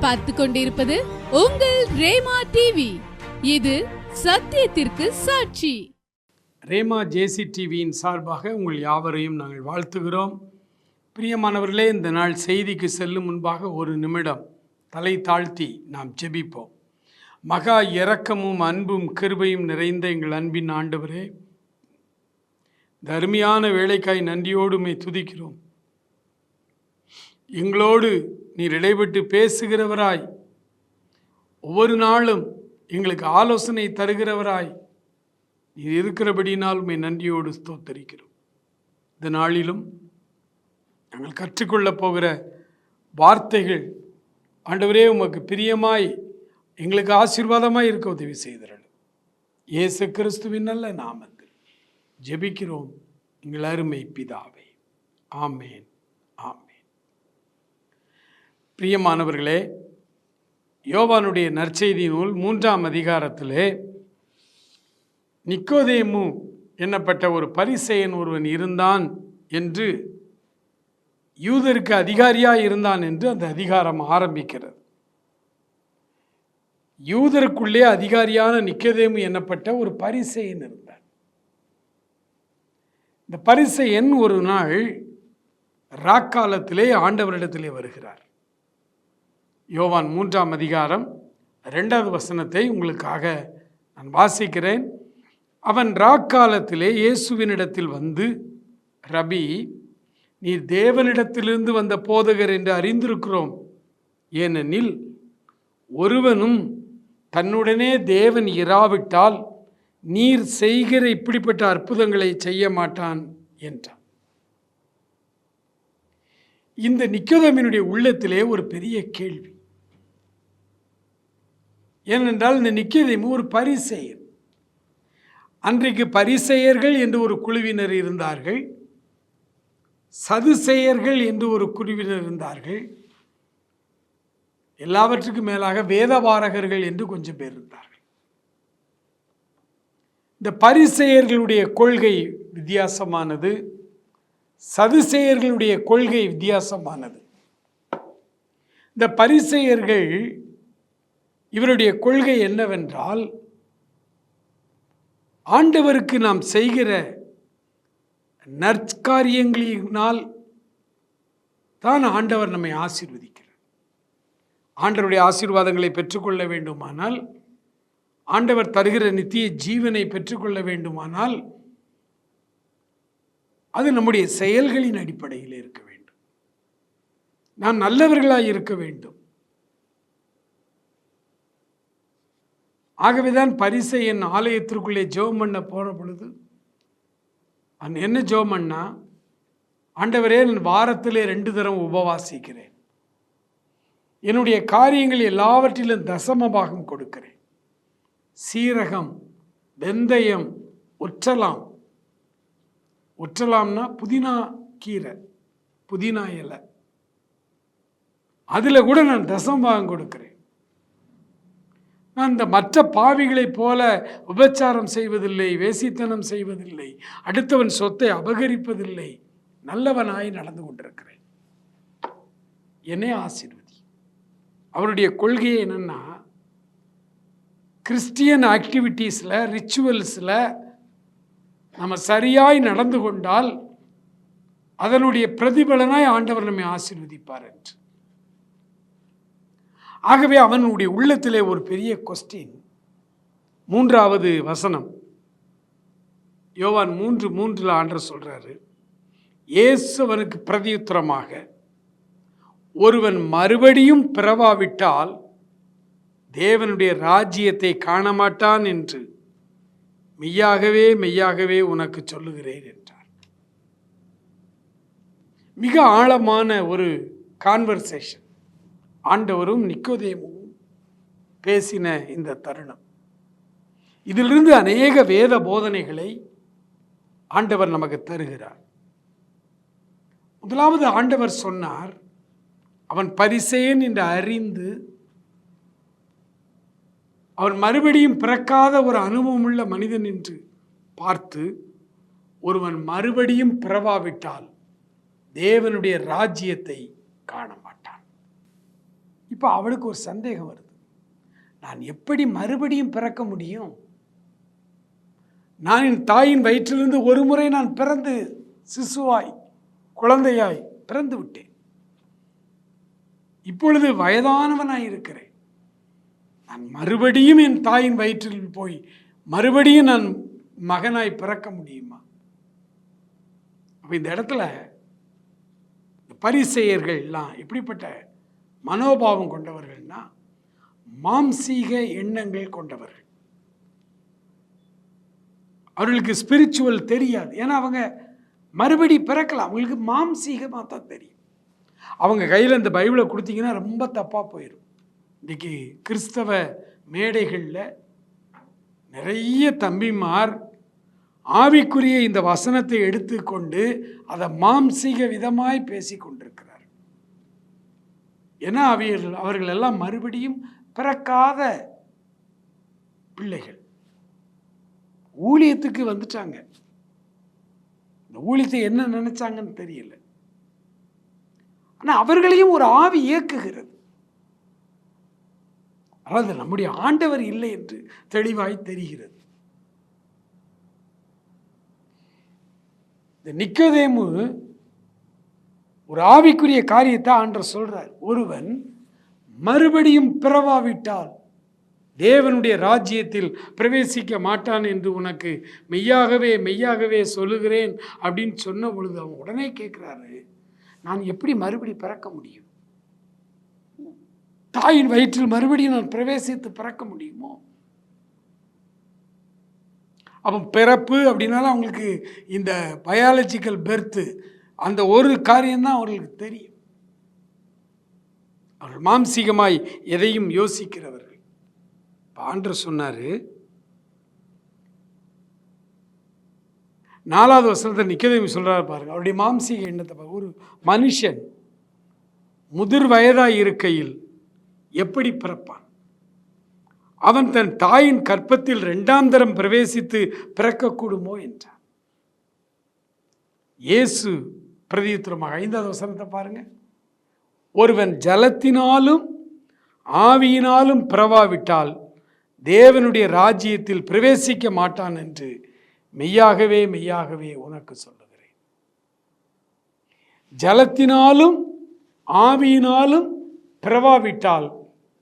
பார்த்து கொண்டிருப்பது உங்கள் ரேமா டிவி இது சத்தியத்திற்கு சாட்சி. ரேமா ஜேசி டிவியின் சார்பாக உங்கள் யாவரையும் நாங்கள் வாழ்த்துகிறோம். பிரியமானவர்களே இந்த நாள் செய்திக்கு செல்லும் முன்பாக ஒரு நிமிடம் தலை தாழ்த்தி நாம் ஜெபிப்போம். மகா இரக்கமும் அன்பும் கிருபையும் நிறைந்த எங்கள் அன்பின் ஆண்டவரே தருமையான வேலைக்காய் நன்றியோடுமே துதிக்கிறோம். எங்களோடு நீர் இடைப்பட்டு பேசுகிறவராய். ஒவ்வொரு நாளும் எங்களுக்கு ஆலோசனை தருகிறவராய். நீர் இருக்கிறபடினால் உண்மை நன்றியோடு ஸ்தோத்தரிக்கிறோம். இந்த நாளிலும் நாங்கள் கற்றுக்கொள்ளப் போகிற வார்த்தைகள் ஆண்டவரே உமக்கு பிரியமாய் எங்களுக்கு ஆசீர்வாதமாக இருக்க உதவி செய்தரல் இயேசு கிறிஸ்துவின் நல்ல நாமத்தில் ஜெபிக்கிறோம். எங்கள் அருமை பிதாவை. ஆமேன். ஆமேன். பிரியமானவர்களே யோவானுடைய நற்செய்தி நூல் மூன்றாம் அதிகாரத்திலே நிக்கோதேமு என்னப்பட்ட ஒரு பரிசெயன் ஒருவன் இருந்தான் என்று யூதருக்கு அதிகாரியாக இருந்தான் என்று அந்த அதிகாரம் ஆரம்பிக்கிறது. யூதருக்குள்ளே அதிகாரியான நிக்கோதேமு என்னப்பட்ட ஒரு பரிசெயன் இருந்தான். இந்த பரிசெயன் ஒரு நாள் ராக்காலத்திலே ஆண்டவரிடத்திலே வருகிறார். யோவான் மூன்றாம் அதிகாரம் ரெண்டாவது வசனத்தை உங்களுக்காக நான் வாசிக்கிறேன். அவன் ராக்காலத்திலே இயேசுவினிடத்தில் வந்து ரபி நீர் தேவனிடத்திலிருந்து வந்த போதகர் என்று அறிந்திருக்கிறோம். ஏனெனில் ஒருவனும் தன்னுடனே தேவன் இராவிட்டால் நீர் செய்கிற இப்படிப்பட்ட அற்புதங்களை செய்ய மாட்டான் என்றான். இந்த நிக்கோதமினுடைய உள்ளத்திலே ஒரு பெரிய கேள்வி. ஏனென்றால் இந்த நிக்கோதேமு ஒரு பரிசெயர். அன்றைக்கு பரிசெயர்கள் என்று ஒரு குழுவினர் இருந்தார்கள். சதுசெயர்கள் என்று ஒரு குழுவினர் இருந்தார்கள். எல்லாவற்றுக்கும் மேலாக வேதபாரகர்கள் என்று கொஞ்சம் பேர் இருந்தார்கள். இந்த பரிசெயர்களுடைய கொள்கை வித்தியாசமானது. சதுசெயர்களுடைய கொள்கை வித்தியாசமானது. இந்த பரிசெயர்கள் இவருடைய கொள்கை என்னவென்றால் ஆண்டவருக்கு நாம் செய்கிற நற்காரியங்களினால் தான் ஆண்டவர் நம்மை ஆசீர்வதிக்கிறார். ஆண்டவருடைய ஆசீர்வாதங்களை பெற்றுக்கொள்ள வேண்டுமானால் ஆண்டவர் தருகிற நித்திய ஜீவனை பெற்றுக்கொள்ள வேண்டுமானால் அது நம்முடைய செயல்களின் அடிப்படையில் இருக்க வேண்டும். நாம் நல்லவர்களாக இருக்க வேண்டும். ஆகவேதான் பரிசை என் ஆலயத்திற்குள்ளே ஜெபம் பண்ண போன பொழுது அந்த என்ன ஜெபம் பண்ணா? ஆண்டவரே நான் வாரத்திலே ரெண்டு தரம் உபவாசிக்கிறேன். என்னுடைய காரியங்கள் எல்லாவற்றிலும் தசம பாகம் கொடுக்கிறேன். சீரகம் வெந்தயம் ஒற்றலாம். ஒற்றலாம்னா புதினா கீரை புதினா இலை. அதில் கூட நான் தசம் பாகம் கொடுக்கிறேன். நான் மற்ற பாவிகளைப் போல உபச்சாரம் செய்வதில்லை வேசித்தனம் செய்வதில்லை. அடுத்தவன் சொத்தை அபகரிப்பதில்லை. நல்லவனாய் நடந்து கொண்டிருக்கிறேன். என்னே ஆசீர்வதி. அவருடைய கொள்கை என்னென்னா கிறிஸ்டியன் ஆக்டிவிட்டீஸில் ரிச்சுவல்ஸில் நம்ம சரியாய் நடந்து கொண்டால் அதனுடைய பிரதிபலனாய் ஆண்டவர் நம்மை ஆசீர்வதிப்பார் என்று. ஆகவே அவனுடைய உள்ளத்திலே ஒரு பெரிய கொஸ்டின் மூன்றாவது வசனம். யோவான் மூன்று மூன்றில் ஆண்டர் சொல்கிறாரு இயேசுவனுக்கு பிரதியுத்தரமாக ஒருவன் மறுபடியும் பிறவாவிட்டால் தேவனுடைய ராஜ்யத்தை காணமாட்டான் என்று மெய்யாகவே மெய்யாகவே உனக்கு சொல்லுகிறேன் என்றார். மிக ஆழமான ஒரு கான்வர்சேஷன் ஆண்டவரும் நிக்கோதேமும் பேசின இந்த தருணம். இதிலிருந்து அநேக வேத போதனைகளை ஆண்டவர் நமக்கு தருகிறார். முதலாவது ஆண்டவர் சொன்னார் அவன் பரிசேன் என்று அறிந்து அவன் மறுபடியும் பிறக்காத ஒரு அனுபவமுள்ள மனிதன் என்று பார்த்து ஒருவன் மறுபடியும் பிறவாவிட்டால் தேவனுடைய ராஜ்யத்தை காணும். இப்போ அவளுக்கு ஒரு சந்தேகம் வருது. நான் எப்படி மறுபடியும் பிறக்க முடியும்? நான் என் தாயின் வயிற்றிலிருந்து ஒரு முறை நான் பிறந்து சிசுவாய் குழந்தையாய் பிறந்து விட்டேன். இப்பொழுது வயதானவனாய் இருக்கிறேன். நான் மறுபடியும் என் தாயின் வயிற்றில் போய் மறுபடியும் நான் மகனாய் பிறக்க முடியுமா? அப்போ இந்த இடத்துல பரிசெயர்கள்லாம் எப்படிப்பட்ட மனோபாவம் கொண்டவர்கள்னா மாம்சீக எண்ணங்கள் கொண்டவர்கள். அவர்களுக்கு ஸ்பிரிச்சுவல் தெரியாது. ஏன்னா அவங்க மறுபடி பிறக்கலாம். அவங்களுக்கு மாம்சீகமாக தான் தெரியும். அவங்க கையில் இந்த பைபிளை கொடுத்தீங்கன்னா ரொம்ப தப்பாக போயிடும் இன்றைக்கி கிறிஸ்தவ மேடைகளில் நிறைய தம்பிமார் ஆவிக்குரிய இந்த வசனத்தை எடுத்துக்கொண்டு அதை மாம்சீக விதமாய் பேசி கொண்டிருக்கிறார் ஏன்னா அவர்கள் அவர்கள் எல்லாம் மறுபடியும் பிறக்காத பிள்ளைகள். ஊழியத்துக்கு வந்துட்டாங்க. இந்த ஊழியத்தை என்ன நினைச்சாங்கன்னு தெரியல. ஆனால் அவர்களையும் ஒரு ஆவி இயக்குகிறது. அதாவது நம்முடைய ஆண்டவர் இல்லை என்று தெளிவாய் தெரிகிறது. இந்த நிக்கோதேமு ஒரு ஆவிக்குரிய காரியத்தை ஆண்டர் சொல்றார். ஒருவன் மறுபடியும் பிறவாவிட்டால் தேவனுடைய ராஜ்யத்தில் பிரவேசிக்க மாட்டான் என்று உனக்கு மெய்யாகவே மெய்யாகவே சொல்லுகிறேன் அப்படின்னு சொன்ன பொழுது அவன் உடனே கேட்குறாரு நான் எப்படி மறுபடி பிறக்க முடியும்? தாயின் வயிற்றில் மறுபடியும் நான் பிரவேசித்து பிறக்க முடியுமோ? அப்போ பிறப்பு அப்படின்னாலும் அவங்களுக்கு இந்த பயாலஜிக்கல் பெர்த்து அந்த ஒரு காரியம்தான் அவர்களுக்கு தெரியும். அவர்கள் மாம்சீகமாய் எதையும் யோசிக்கிறவர்கள். ஆண்டர் சொன்னார் நாலாவது வசனத்தை நிக்கதேமி சொல்கிறார் பாருங்கள் அவருடைய மாம்சீக எண்ணத்தை ஒரு மனுஷன் முதிர் வயதாக இருக்கையில் எப்படி பிறப்பான்? அவன் தன் தாயின் கற்பத்தில் ரெண்டாம் தரம் பிரவேசித்து பிறக்கக்கூடுமோ என்றார் இயேசு பிரதியுத்திரமாக ஐந்தாவது வசனத்தை பாருங்க. ஒருவன் ஜலத்தினாலும் ஆவியினாலும் பிறவாவிட்டால் தேவனுடைய ராஜ்யத்தில் பிரவேசிக்க மாட்டான் என்று மெய்யாகவே மெய்யாகவே உனக்கு சொல்லுகிறேன். ஜலத்தினாலும் ஆவியினாலும் பிறவாவிட்டால்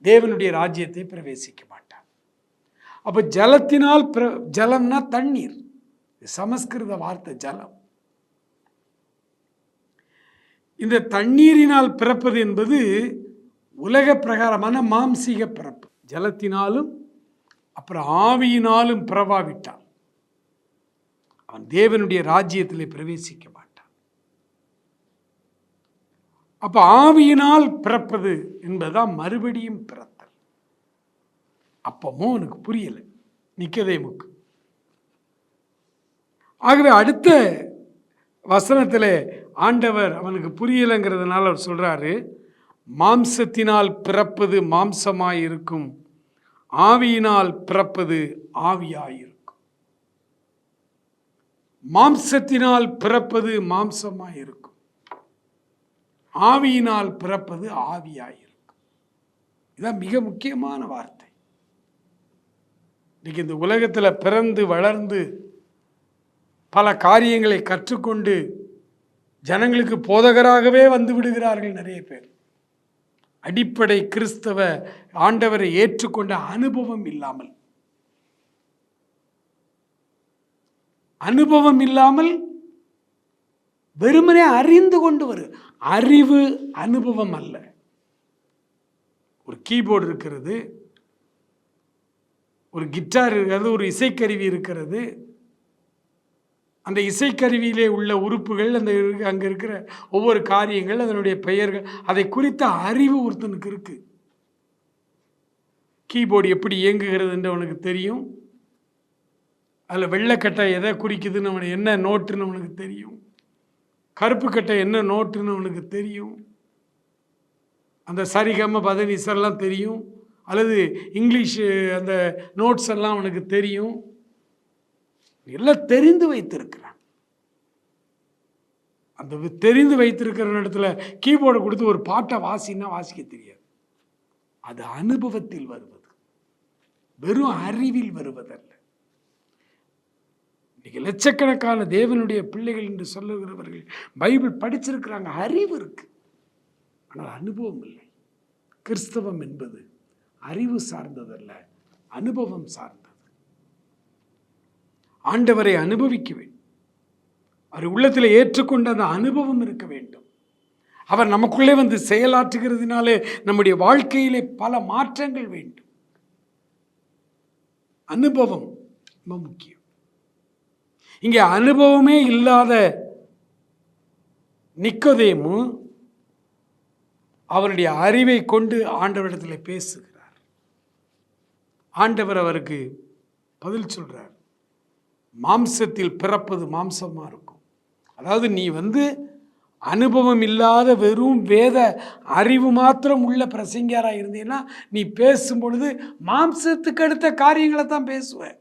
தேவனுடைய ராஜ்யத்தை பிரவேசிக்க மாட்டான். அப்போ ஜலத்தினால் பிர ஜலம்னா தண்ணீர். சமஸ்கிருத வார்த்தை ஜலம். இந்த தண்ணீரினால் பிறப்பது என்பது உலக பிரகாரமான மாம்சீக பிறப்பு. ஜலத்தினாலும் அப்புறம் ஆவியினாலும் பிறவாவிட்டான். அவன் தேவனுடைய ராஜ்யத்தில் பிரவேசிக்க மாட்டான். அப்ப ஆவியினால் பிறப்பது என்பதுதான் மறுபடியும் பிறத்தல். அப்பமும் புரியலை புரியல. நிக்கதேமுக்கு. ஆகவே அடுத்த வசனத்தில் ஆண்டவர் அவனுக்கு புரியலைங்கிறதுனால அவர் சொல்கிறாரு மாம்சத்தினால் பிறப்பது மாம்சமாயிருக்கும் ஆவியினால் பிறப்பது ஆவியாயிருக்கும். மாம்சத்தினால் பிறப்பது மாம்சமாயிருக்கும் ஆவியினால் பிறப்பது ஆவியாயிருக்கும். இதான் மிக முக்கியமான வார்த்தை. இன்னைக்கு இந்த உலகத்தில் பிறந்து வளர்ந்து பல காரியங்களை கற்றுக்கொண்டு ஜனங்களுக்கு போதகராகவே வந்து விடுகிறார்கள் நிறைய பேர். அடிப்படை கிறிஸ்தவ ஆண்டவரை ஏற்றுக்கொண்ட அனுபவம் இல்லாமல். அனுபவம் இல்லாமல் வெறுமனே அறிந்து கொண்டு வரு. அறிவு அனுபவம் அல்ல. ஒரு கீபோர்டு இருக்கிறது. ஒரு கிட்டார் இருக்கிறது ஒரு இசைக்கருவி இருக்கிறது. அந்த இசைக்கருவியிலே உள்ள உறுப்புகள் அந்த அங்கே இருக்கிற ஒவ்வொரு காரியங்கள் அதனுடைய பெயர்கள் அதை குறித்த அறிவு ஒருத்தனுக்கு இருக்குது கீபோர்டு எப்படி இயங்குகிறதுன்ற அவனுக்கு தெரியும். அதில் வெள்ளைக்கட்டை எதை குறிக்குதுன்னு அவனுக்கு என்ன நோட்டுன்னு அவனுக்கு தெரியும். கருப்பு கட்டை என்ன நோட்டுன்னு அவனுக்கு தெரியும். அந்த சரிகம பதனிசெல்லாம் தெரியும். அல்லது இங்கிலீஷு அந்த நோட்ஸ் எல்லாம் அவனுக்கு தெரியும். எல்லாம் தெரிந்து வைத்திருக்கிறான். அந்த தெரிந்து வைத்திருக்கிற இடத்துல கீபோர்டை கொடுத்து ஒரு பாட்டை வாசின்னா வாசிக்க தெரியாது. அது அனுபவத்தில் வருவது. வெறும் அறிவில் வருவதல்ல. இன்னைக்கு லட்சக்கணக்கான தேவனுடைய பிள்ளைகள் என்று சொல்லுகிறவர்கள் பைபிள் படிச்சிருக்கிறாங்க அறிவு இருக்கு. ஆனால் அனுபவம் இல்லை. கிறிஸ்தவம் என்பது அறிவு சார்ந்ததல்ல அனுபவம் சார்ந்தது. ஆண்டவரை அனுபவிக்க வேண்டும். அவர் உள்ளத்தில் ஏற்றுக்கொண்ட அந்த அனுபவம் இருக்க வேண்டும். அவர் நமக்குள்ளே வந்து செயலாற்றுகிறதுனாலே நம்முடைய வாழ்க்கையிலே பல மாற்றங்கள் வேண்டும். அனுபவம் ரொம்ப முக்கியம். இங்கே அனுபவமே இல்லாத நிக்கோதேமு அவருடைய அறிவை கொண்டு ஆண்டவரிடத்தில் பேசுகிறார். ஆண்டவர் அவருக்கு பதில் சொல்கிறார் மாம்சத்தில் பிறப்பது மாம்சமாக இருக்கும். அதாவது நீ வந்து அனுபவம் இல்லாத வெறும் வேத அறிவு மாத்திரம் உள்ள பிரசங்கியாராக இருந்தீங்கன்னா நீ பேசும் பொழுது மாம்சத்துக்கு அடுத்த காரியங்களை தான் பேசுவேன்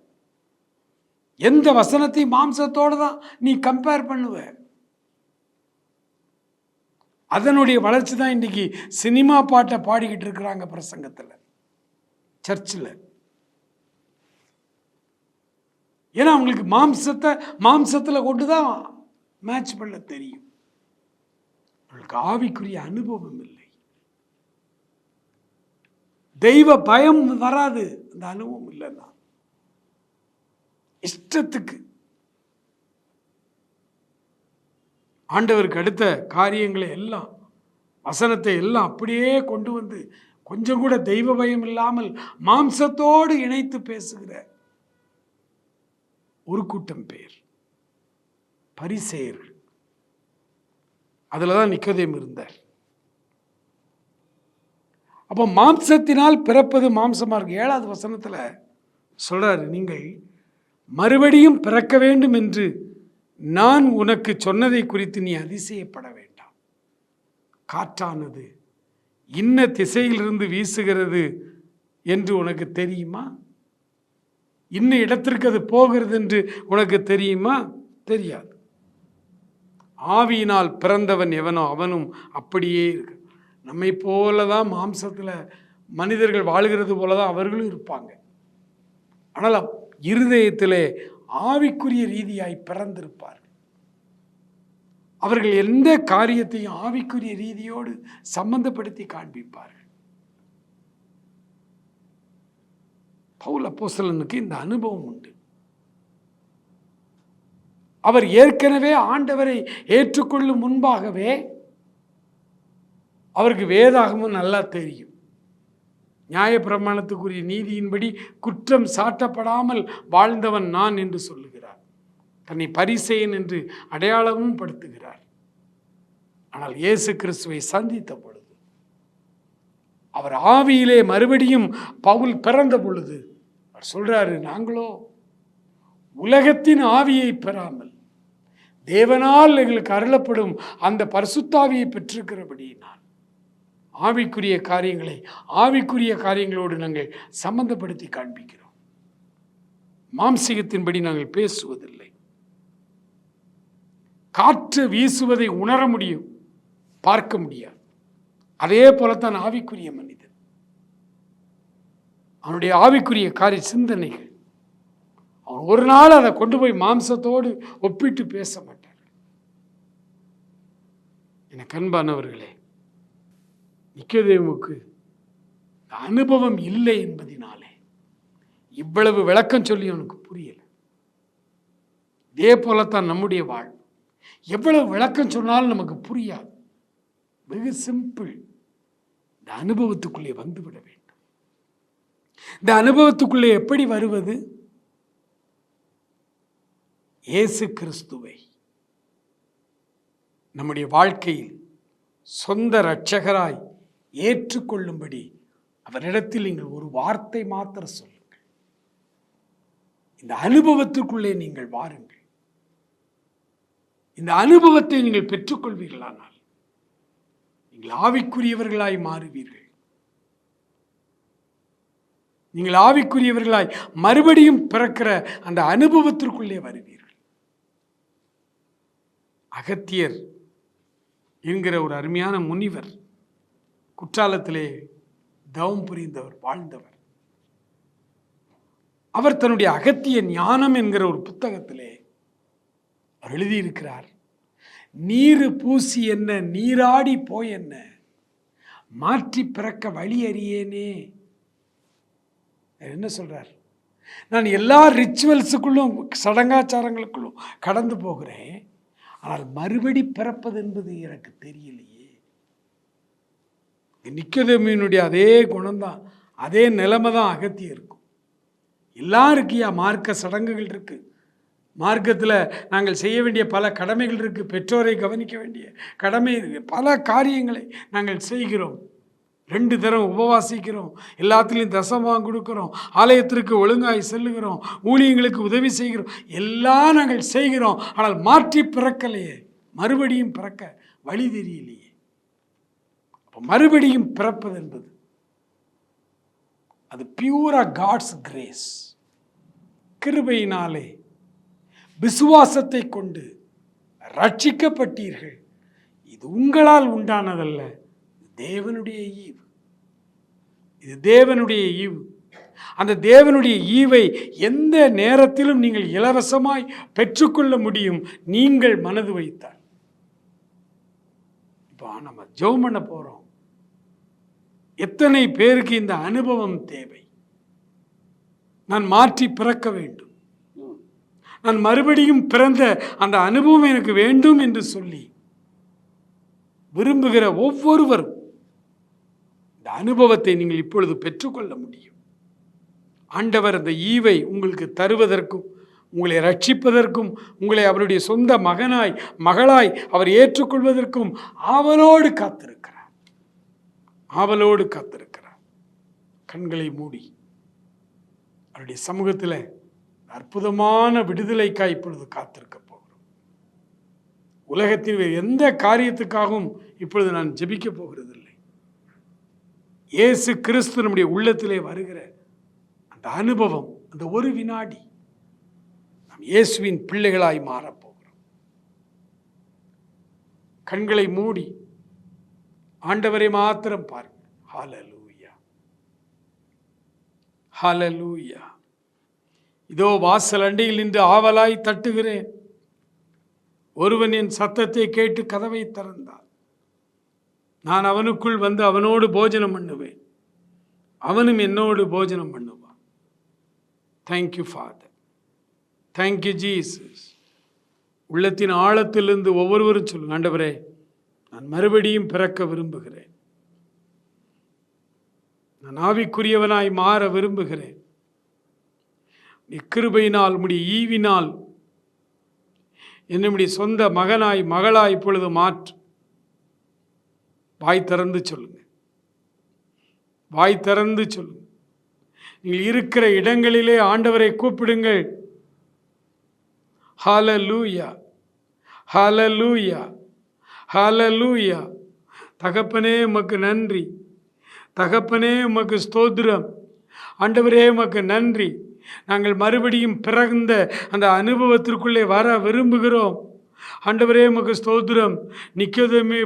எந்த வசனத்தையும் மாம்சத்தோடு தான் நீ கம்பேர் பண்ணுவ. அதனுடைய வளர்ச்சி தான் இன்னைக்கு சினிமா பாட்டை பாடிக்கிட்டு இருக்கிறாங்க பிரசங்கத்தில் சர்ச்சில் ஏன்னா அவங்களுக்கு மாம்சத்தை மாம்சத்தில் கொண்டு தான் மேட்ச் பண்ண தெரியும். அவங்களுக்கு ஆவிக்குரிய அனுபவம் இல்லை. தெய்வ பயம் வராது. அந்த அனுபவம் இல்லைன்னா. இஷ்டத்துக்கு. ஆண்டவருக்கு அடுத்த காரியங்களை எல்லாம் வசனத்தை எல்லாம் அப்படியே கொண்டு வந்து கொஞ்சம் கூட தெய்வ பயம் இல்லாமல் மாம்சத்தோடு இணைத்து பேசுகிற ஒரு கூட்டம் பேர். பரிசெயர்கள். அதில் தான் நிக்கதேம் இருந்தார். அப்போ மாம்சத்தினால் பிறப்பது மாம்சமாக இருக்கு. ஏழாவது வசனத்தில் சொல்கிறார் நீங்கள் மறுபடியும் பிறக்க வேண்டும் என்று நான் உனக்கு சொன்னதை குறித்து நீ அதிசயப்பட வேண்டாம். காற்றானது இன்ன திசையிலிருந்து வீசுகிறது என்று உனக்கு தெரியுமா? இன்ன இடத்திற்கு அது போகிறது என்று உனக்கு தெரியுமா? தெரியாது. ஆவியினால் பிறந்தவன் எவனோ அவனும் அப்படியே இருக்கு நம்மை போல தான் மாம்சத்தில் மனிதர்கள் வாழ்கிறது போல தான் அவர்களும் இருப்பாங்க. ஆனால் இருதயத்திலே ஆவிக்குரிய ரீதியாய் பிறந்திருப்பார்கள். அவர்கள் எந்த காரியத்தையும் ஆவிக்குரிய ரீதியோடு சம்பந்தப்படுத்தி காண்பிப்பார்கள். பவுல் அப்போசலனுக்கு இந்த அனுபவம் உண்டு. அவர் ஏற்கனவே ஆண்டவரை ஏற்றுக்கொள்ளும் முன்பாகவே அவருக்கு வேதாகமும் நல்லா தெரியும். நியாயப்பிரமாணத்துக்குரிய நீதியின்படி குற்றம் சாட்டப்படாமல் வாழ்ந்தவன் நான் என்று சொல்லுகிறார். தன்னை பரிசெயன் என்று அடையாளமும் படுத்துகிறார். ஆனால் இயேசு கிறிஸ்துவை சந்தித்த பொழுது அவர் ஆவியிலே மறுபடியும் பவுல் பிறந்த பொழுது அவர் சொல்றாரு நாங்களோ உலகத்தின் ஆவியை பெறாமல் தேவனால் எங்களுக்கு அருளப்படும் அந்த பரிசுத்தாவியை பெற்றிருக்கிறபடியினால் ஆவிக்குரிய காரியங்களை ஆவிக்குரிய காரியங்களோடு நாங்கள் சம்பந்தப்படுத்தி காண்பிக்கிறோம். மாம்சிகத்தின்படி நாங்கள் பேசுவதில்லை. காற்று வீசுவதை உணர முடியும் பார்க்க முடியாது. அதே போலத்தான் ஆவிக்குரிய மனிதன். அவனுடைய ஆவிக்குரிய காரிய சிந்தனைகள். அவன் ஒரு நாள் அதை கொண்டு போய் மாம்சத்தோடு ஒப்பிட்டு பேச மாட்டார். எனக்கு அன்பானவர்களே நிக்கதேவுக்கு அனுபவம் இல்லை என்பதினாலே இவ்வளவு விளக்கம் சொல்லி அவனுக்கு புரியல. இதே போலத்தான் நம்முடைய வாழ்வு எவ்வளவு விளக்கம் சொன்னாலும் நமக்கு புரியாது. வெகு சிம்பிள் இந்த அனுபவத்துக்குள்ளே வந்துவிட வேண்டும். இந்த அனுபவத்துக்குள்ளே எப்படி வருவது? இயேசு கிறிஸ்துவை. நம்முடைய வாழ்க்கையில் சொந்த இரட்சகராய் ஏற்றுக்கொள்ளும்படி அவரிடத்தில் நீங்கள் ஒரு வார்த்தை மாத்திர சொல்லுங்கள். இந்த அனுபவத்துக்குள்ளே நீங்கள் வாருங்கள். இந்த அனுபவத்தை நீங்கள் பெற்றுக்கொள்வீர்களானால் நீங்கள் ஆவிக்குரியவர்களாய் மாறுவீர்கள். நீங்கள் ஆவிக்குரியவர்களாய் மறுபடியும் பிறக்கிற அந்த அனுபவத்திற்குள்ளே வருவீர்கள். அகத்தியர் என்கிற ஒரு அருமையான முனிவர் குற்றாலத்திலே தவம் புரிந்தவர் வாழ்ந்தவர். அவர் தன்னுடைய அகத்திய ஞானம் என்கிற ஒரு புத்தகத்திலே அவர் எழுதியிருக்கிறார் நீர் பூசி என்ன நீராடி போய் என்ன மாற்றி பிறக்க வழி அறியேனே என்ன சொல்கிறார் நான் எல்லா ரிச்சுவல்ஸுக்குள்ளும் சடங்காச்சாரங்களுக்குள்ளும் கடந்து போகிறேன். ஆனால் மறுபடி பிறப்பது என்பது எனக்கு தெரியலையே. நிக்கதமீனுடைய அதே குணம்தான். அதே நிலைமை தான் அகத்தியம் இருக்கும். எல்லாம் இருக்கியா மார்க்க சடங்குகள் இருக்குது மார்க்கத்தில் நாங்கள் செய்ய வேண்டிய பல கடமைகள் இருக்குது பெற்றோரை கவனிக்க வேண்டிய கடமை இருக்குது பல காரியங்களை நாங்கள் செய்கிறோம். ரெண்டு தரம் உபவாசிக்கிறோம். எல்லாத்துலேயும் தசமாக கொடுக்குறோம். ஆலயத்திற்கு ஒழுங்காய் செல்லுகிறோம். ஊழியங்களுக்கு உதவி செய்கிறோம். எல்லாம் நாங்கள் செய்கிறோம். ஆனால் மாற்றி பிறக்கலையே. மறுபடியும் பிறக்க வழி தெரியலையே. அப்போ மறுபடியும் பிறப்பது என்பது. அது பியூரா காட்ஸ் கிரேஸ் கிருபையினாலே விசுவாசத்தை கொண்டு ரட்சிக்கப்பட்டீர்கள். இது உங்களால் உண்டானதல்ல. தேவனுடைய ஈவு. இது தேவனுடைய ஈவு. அந்த தேவனுடைய ஈவை எந்த நேரத்திலும் நீங்கள் இலவசமாய் பெற்றுக்கொள்ள முடியும். நீங்கள் மனது வைத்தால். இப்போ நம்ம ஜெபம் பண்ண போகிறோம் எத்தனை பேருக்கு இந்த அனுபவம் தேவை? நான் மாற்றி பிறக்க வேண்டும். நான் மறுபடியும் பிறந்த அந்த அனுபவம் எனக்கு வேண்டும் என்று சொல்லி விரும்புகிற ஒவ்வொருவரும் அனுபவத்தை நீங்கள் இப்பொழுது பெற்றுக்கொள்ள முடியும். ஆண்டவர் அந்த ஈவை உங்களுக்கு தருவதற்கும் உங்களை ரட்சிப்பதற்கும் உங்களை அவருடைய சொந்த மகனாய் மகளாய் அவர் ஏற்றுக்கொள்வதற்கும் ஆவலோடு காத்திருக்கிறார். ஆவலோடு காத்திருக்கிறார். கண்களை மூடி அவருடைய சமூகத்தில் அற்புதமான விடுதலைக்காய் இப்பொழுது காத்திருக்க போகிறோம். உலகத்தின் வேறு எந்த காரியத்துக்காகவும் இப்பொழுது நான் ஜெபிக்க போகிறது இயேசு கிறிஸ்து நம்முடைய உள்ளத்திலே வருகிற அந்த அனுபவம் அந்த ஒரு வினாடி நாம் இயேசுவின் பிள்ளைகளாய் மாறப்போகிறோம் கண்களை மூடி ஆண்டவரை மாத்திரம் பாருங்கள். ஹாலலூயா ஹாலலூயா இதோ வாசல் அண்டையில் நின்று ஆவலாய் தட்டுகிறேன். ஒருவன் என் சத்தத்தை கேட்டு கதவை திறந்தான் நான் அவனுக்குள் வந்து அவனோடு போஜனம் பண்ணுவேன். அவனும் என்னோடு போஜனம் பண்ணுவான். தேங்க்யூ ஃபாதர் தேங்க்யூ ஜீசஸ் உள்ளத்தின் ஆழத்திலிருந்து ஒவ்வொருவரும் சொல்லுங்க ஆண்டவரே நான் மறுபடியும் பிறக்க விரும்புகிறேன். நான் ஆவிக்குரியவனாய் மாற விரும்புகிறேன். நீ கிருபையினால் உடைய ஈவினால் என்னுடைய சொந்த மகனாய் மகளாய் இப்பொழுது மாற்று. வாய் திறந்து சொல்லுங்க. வாய் திறந்து சொல்லுங்க. நீங்கள் இருக்கிற இடங்களிலே ஆண்டவரை கூப்பிடுங்கள். ஹalleluya ஹalleluya லூயா தகப்பனே உமக்கு நன்றி. தகப்பனே உமக்கு ஸ்தோத்திரம். ஆண்டவரே உமக்கு நன்றி. நாங்கள் மறுபடியும் பிறந்த அந்த அனுபவத்திற்குள்ளே வர விரும்புகிறோம். ஆண்டவரே உமக்கு ஸ்தோத்திரம்.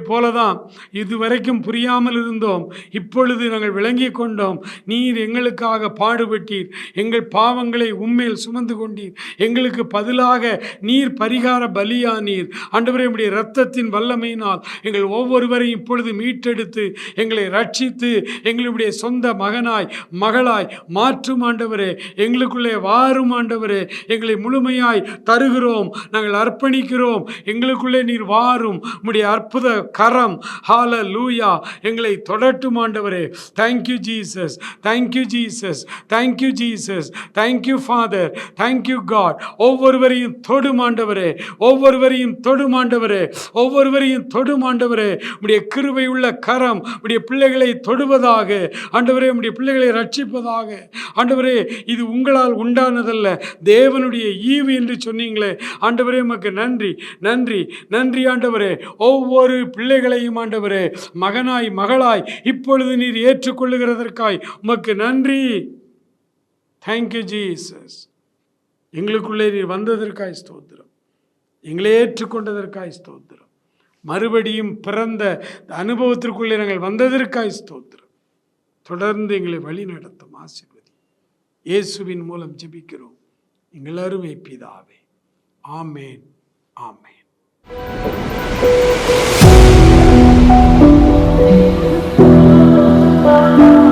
போல போலதான். இதுவரைக்கும் புரியாமல் இருந்தோம். இப்பொழுது நாங்கள் விளங்கி கொண்டோம். நீர் எங்களுக்காக பாடுபட்டீர். எங்கள் பாவங்களை உண்மையில் சுமந்து கொண்டீர். எங்களுக்கு பதிலாக நீர் பரிகார பலியானீர். ஆண்டவரே உடைய இரத்தத்தின் வல்லமையினால் எங்கள் ஒவ்வொருவரையும் இப்பொழுது மீட்டெடுத்து எங்களை ரட்சித்து எங்களுடைய சொந்த மகனாய் மகளாய் மாற்றும் ஆண்டவரே. எங்களுக்குள்ளே வாரும் ஆண்டவரே. எங்களை முழுமையாய் தருகிறோம். நாங்கள் அர்ப்பணிக்கிறோம். எங்களுக்குள்ளே நீர் வாரும். உம்முடைய அற்புத கரம். ஹால லூயா எங்களை தொடட்டும் ஆண்டவரே. Thank you Jesus thank you Jesus thank you Jesus thank you father thank you God ஒவ்வொருவரையும் தொடுமாண்டவரே ஒவ்வொருவரையும் தொடுமாண்டவரே ஒவ்வொருவரையும் தொடுமாண்டவரே உடைய கிருவை உள்ள கரம் உடைய பிள்ளைகளை தொடுவதாக. ஆண்டவரே உடைய பிள்ளைகளை ரட்சிப்பதாக. ஆண்டவரே இது உங்களால் உண்டானதல்ல. தேவனுடைய ஈவு என்று சொன்னீங்களே. ஆண்டவரே உமக்கு நன்றி நன்றி. நன்றி நன்றி ஆண்டவரே. ஒவ்வொரு பிள்ளைகளையும் ஆண்டவரே மகனாய் மகளாய் இப்பொழுது நீர் ஏற்றுக்கொள்ளுகிறதற்காய் உமக்கு நன்றி. தேங்க்யூ ஜீசஸ் எங்களுக்குள்ளே நீர் வந்ததற்காய் ஸ்தோத்திரம். எங்களை ஏற்றுக்கொண்டதற்காய் ஸ்தோத்திரம். மறுபடியும் பிறந்த அனுபவத்திற்குள்ளே நாங்கள் வந்ததற்காய் ஸ்தோத்திரம். தொடர்ந்து எங்களை வழி நடத்தும் ஆசிர்வதி. இயேசுவின் மூலம் ஜெபிக்கிறோம். எங்கள் அருமை பிதாவே. ஆமேன் ஆமேன். Thank you.